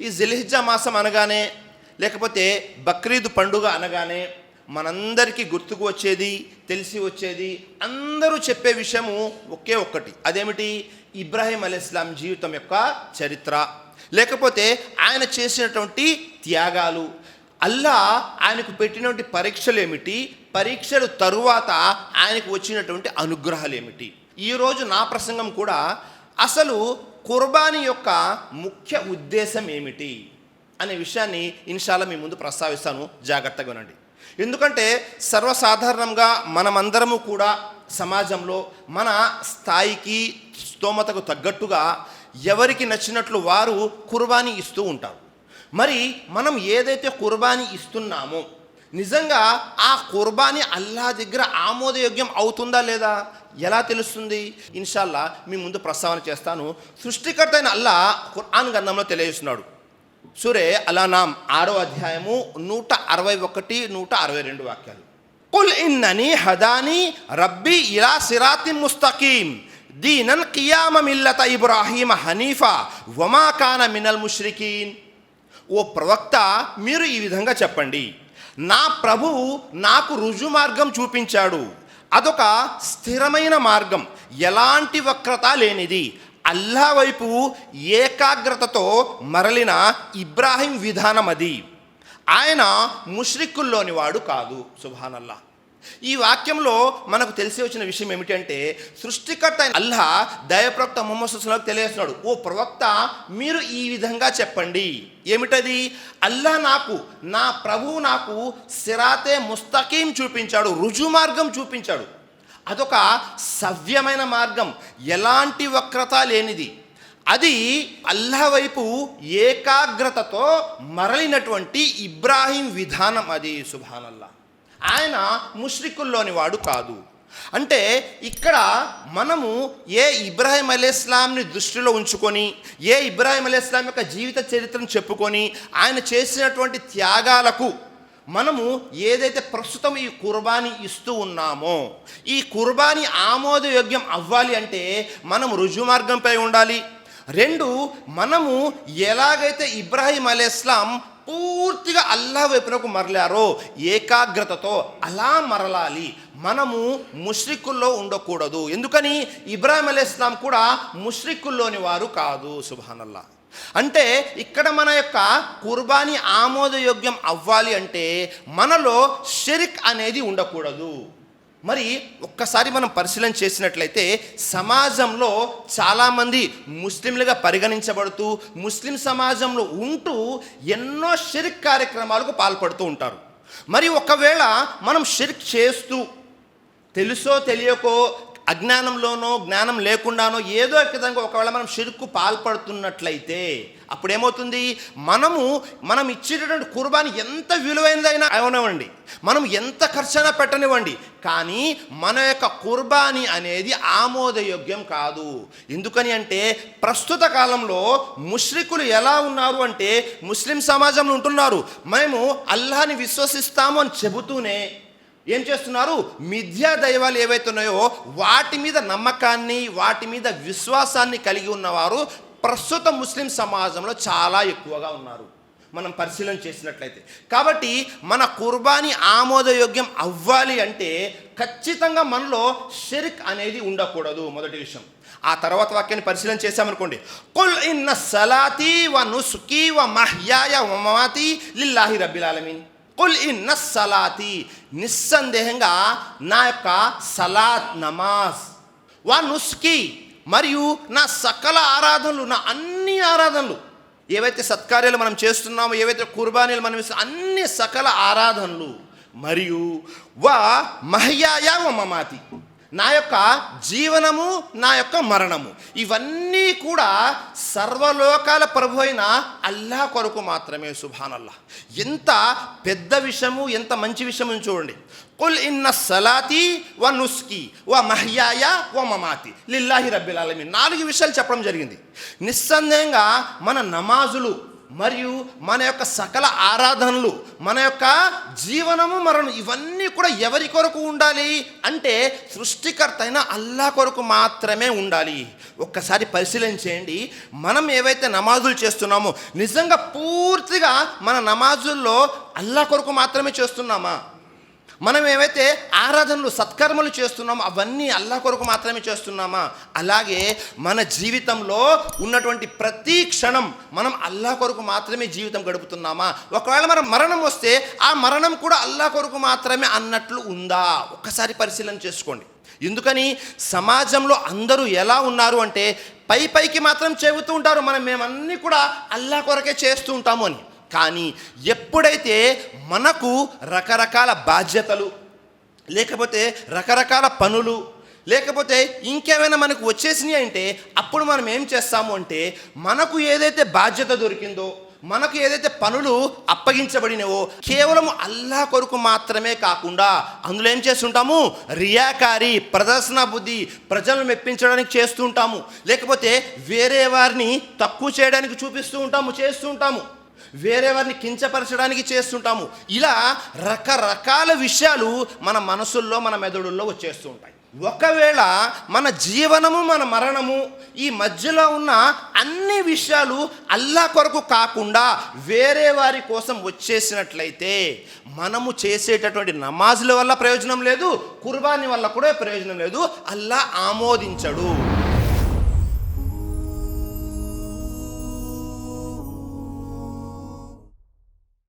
ఈ జిలిహిజా మాసం అనగానే లేకపోతే బక్రీద్ పండుగ అనగానే మనందరికీ గుర్తుకు వచ్చేది తెలిసి వచ్చేది అందరూ చెప్పే విషయము ఒకే ఒక్కటి. అదేమిటి? ఇబ్రాహీం అలీ ఇస్లాం జీవితం యొక్క చరిత్ర. లేకపోతే ఆయన చేసినటువంటి త్యాగాలు. అల్లా ఆయనకు పెట్టినటువంటి పరీక్షలు ఏమిటి? పరీక్షలు తరువాత ఆయనకు వచ్చినటువంటి అనుగ్రహాలు ఏమిటి? ఈరోజు నా ప్రసంగం కూడా అసలు కుర్బానీ యొక్క ముఖ్య ఉద్దేశం ఏమిటి అనే విషయాన్ని ఇన్షాల్లో మీ ముందు ప్రస్తావిస్తాను. జాగ్రత్తగా వినండి ఎందుకంటే సర్వసాధారణంగా మనమందరము కూడా సమాజంలో మన స్థాయికి స్తోమతకు తగ్గట్టుగా ఎవరికి నచ్చినట్లు వారు కుర్బానీ ఇస్తూ ఉంటారు. మరి మనం ఏదైతే కుర్బానీ ఇస్తున్నామో నిజంగా ఆ కుర్బానీ అల్లా దగ్గర ఆమోదయోగ్యం అవుతుందా లేదా? ఎలా తెలుస్తుంది? ఇన్షాల్లా మీ ముందు ప్రస్తావన చేస్తాను. సృష్టికర్త అయిన అల్లా ఖుర్ఆన్ గంధంలో తెలియజేస్తున్నాడు. సురే అలానాం ఆరో అధ్యాయము నూట అరవై ఒకటి నూట అరవై రెండు వాక్యాలు. కుల్ ఇన్నని హదాని రబ్బీ ఇలా సిరాతి ముస్తకీం. దీనన్ కియామ మిల్లత ఇబ్రాహీమ హనీఫా. వమాకాన మినల్ ముష్రికీన్. ఓ ప్రవక్త మీరు ఈ విధంగా చెప్పండి. నా ప్రభువు నాకు రుజు మార్గం చూపించాడు. అదొక స్థిరమైన మార్గం. ఎలాంటి వక్రత లేనిది. అల్లా వైపు ఏకాగ్రతతో మరలిన ఇబ్రాహీం విధానం అది ఆయన ముష్రిక్కుల్లోని వాడు కాదు. సుభానల్లా. ఈ వాక్యంలో మనకు తెలిసి వచ్చిన విషయం ఏమిటంటే సృష్టికర్త అయిన అల్లా దయప్రవక్త ముహమ్మద్ సుస్లాకు తెలియజేస్తున్నాడు. ఓ ప్రవక్త మీరు ఈ విధంగా చెప్పండి. ఏమిటది? అల్లా నాకు నా ప్రభువు నాకు సిరాతే ముస్తకీం చూపించాడు రుజు మార్గం చూపించాడు. అదొక సవ్యమైన మార్గం ఎలాంటి వక్రత లేనిది. అది అల్లా వైపు ఏకాగ్రతతో మరలినటువంటి ఇబ్రాహీం విధానం అది సుభానల్లా. ఆయన ముష్రికుల్లోని వాడు కాదు. అంటే ఇక్కడ మనము ఏ ఇబ్రాహిం అలీస్లాంని దృష్టిలో ఉంచుకొని ఏ ఇబ్రాహిం అలీస్లాం యొక్క జీవిత చరిత్రను చెప్పుకొని ఆయన చేసినటువంటి త్యాగాలకు మనము ఏదైతే ప్రస్తుతం ఈ కుర్బానీ ఇస్తూ ఉన్నామో ఈ కుర్బానీ ఆమోదయోగ్యం అవ్వాలి అంటే మనం రుజుమార్గంపై ఉండాలి. రెండు మనము ఎలాగైతే ఇబ్రాహీం అలీస్లాం పూర్తిగా అల్లా వైపునకు మరలారో ఏకాగ్రతతో అలా మరలాలి. మనము ముష్రిక్కుల్లో ఉండకూడదు. ఎందుకని? ఇబ్రాహిం అలీ ఇస్లాం కూడా ముష్రిక్కుల్లోని వారు కాదు. సుభానల్లా అంటే ఇక్కడ మన యొక్క కుర్బానీ ఆమోదయోగ్యం అవ్వాలి అంటే మనలో షిరిక్ అనేది ఉండకూడదు. మరి ఒక్కసారి మనం పరిశీలన చేసినట్లయితే సమాజంలో చాలామంది ముస్లింలుగా పరిగణించబడుతూ ముస్లిం సమాజంలో ఉంటూ ఎన్నో షిరిక్ కార్యక్రమాలకు పాల్పడుతూ ఉంటారు. మరి ఒకవేళ మనం షిరిక్ చేస్తూ తెలుసో తెలియకో అజ్ఞానంలోనో జ్ఞానం లేకుండానో ఏదో ఒక విధంగా ఒకవేళ మనం షిరుకు పాల్పడుతున్నట్లయితే అప్పుడేమవుతుంది? మనము మనం ఇచ్చేటటువంటి కుర్బాన్ ఎంత విలువైనదైనా అవనివ్వండి. మనం ఎంత ఖర్చైనా పెట్టనివ్వండి. కానీ మన యొక్క కుర్బానీ అనేది ఆమోదయోగ్యం కాదు. ఎందుకని అంటే ప్రస్తుత కాలంలో ముష్రికులు ఎలా ఉన్నారు అంటే ముస్లిం సమాజంలో ఉంటున్నారు. మేము అల్లాని విశ్వసిస్తాము అని చెబుతూనే ఏం చేస్తున్నారు? మిథ్యా దైవాలు ఏవైతే ఉన్నాయో వాటి మీద నమ్మకాన్ని వాటి మీద విశ్వాసాన్ని కలిగి ఉన్నవారు ప్రస్తుత ముస్లిం సమాజంలో చాలా ఎక్కువగా ఉన్నారు. మనం పరిశీలన చేసినట్లయితే. కాబట్టి మన కుర్బానీ ఆమోదయోగ్యం అవ్వాలి అంటే ఖచ్చితంగా మనలో షిరిక్ అనేది ఉండకూడదు మొదటి విషయం. ఆ తర్వాత వాక్యాన్ని పరిశీలన చేశామనుకోండి. కుల్ ఇన్న సలాతి వ నుస్కి వ మహ్యాయ మమాతి లిల్లాహి రబ్బిల్ ఆలమీన్. కుల్ ఇన్న సలాతి నిస్సందేహంగా నా యొక్క సలాత్ నమాజ్. వా నుస్కి మరియు నా సకల ఆరాధనలు నా అన్ని ఆరాధనలు ఏవైతే సత్కార్యాలు మనం చేస్తున్నామో ఏవైతే కుర్బానీలు మనం ఇస్తున్నామో అన్ని సకల ఆరాధనలు మరియు వా మహ్యాయ వ మమాతి. నా యొక్క జీవనము నా యొక్క మరణము. ఇవన్నీ కూడా సర్వలోకాల ప్రభు అయిన అల్లా కొరకు మాత్రమే సుభానల్లా. ఎంత పెద్ద విషయము ఎంత మంచి విషయము చూడండి. కుల్ ఇన్న సలాతి వ నుస్కి వ మహ్యాయ వ మమాతి. లిల్లాహి రబ్బిల్ ఆలమీన్. నాలుగు విషయాలు చెప్పడం జరిగింది. నిస్సందేహంగా మన నమాజులు మరియు మన యొక్క సకల ఆరాధనలు మన యొక్క జీవనము మరణం ఇవన్నీ కూడా ఎవరి కొరకు ఉండాలి అంటే సృష్టికర్త అయిన అల్లా కొరకు మాత్రమే ఉండాలి. ఒక్కసారి పరిశీలన చేయండి మనం ఏవైతే నమాజులు చేస్తున్నామో నిజంగా పూర్తిగా మన నమాజుల్లో అల్లా కొరకు మాత్రమే చేస్తున్నామా? మనం ఏవైతే ఆరాధనలు సత్కర్మలు చేస్తున్నామో అవన్నీ అల్లా కొరకు మాత్రమే చేస్తున్నామా? అలాగే మన జీవితంలో ఉన్నటువంటి ప్రతి క్షణం మనం అల్లా కొరకు మాత్రమే జీవితం గడుపుతున్నామా? ఒకవేళ మనం మరణం వస్తే ఆ మరణం కూడా అల్లా కొరకు మాత్రమే అన్నట్లు ఉందా? ఒక్కసారి పరిశీలన చేసుకోండి. ఎందుకని? సమాజంలో అందరూ ఎలా ఉన్నారు అంటే పై పైకి మాత్రం చెబుతూ ఉంటారు మనం మేమన్నీ కూడా అల్లా కొరకే చేస్తూ ఉంటాము అని. కానీ ఎప్పుడైతే మనకు రకరకాల బాధ్యతలు లేకపోతే రకరకాల పనులు లేకపోతే ఇంకేమైనా మనకు వచ్చేసినాయి అంటే అప్పుడు మనం ఏం చేస్తాము అంటే మనకు ఏదైతే బాధ్యత దొరికిందో మనకు ఏదైతే పనులు అప్పగించబడినవో కేవలం అల్లా కొరకు మాత్రమే కాకుండా అందులో ఏం చేస్తుంటాము? రియాకారి ప్రదర్శన బుద్ధి ప్రజలను మెప్పించడానికి చేస్తూ ఉంటాము లేకపోతే వేరే వారిని తక్కువ చేయడానికి చూపిస్తూ ఉంటాము చేస్తూ ఉంటాము వేరే వారిని కించపరచడానికి చేస్తుంటాము. ఇలా రకరకాల విషయాలు మన మనసుల్లో మన మెదడుల్లో వచ్చేస్తూ ఉంటాయి. ఒకవేళ మన జీవనము మన మరణము ఈ మధ్యలో ఉన్న అన్ని విషయాలు అల్లా కొరకు కాకుండా వేరే వారి కోసం వచ్చేసినట్లయితే మనము చేసేటటువంటి నమాజుల వల్ల ప్రయోజనం లేదు కుర్బానీ వల్ల కూడా ప్రయోజనం లేదు. అల్లా ఆమోదించడు.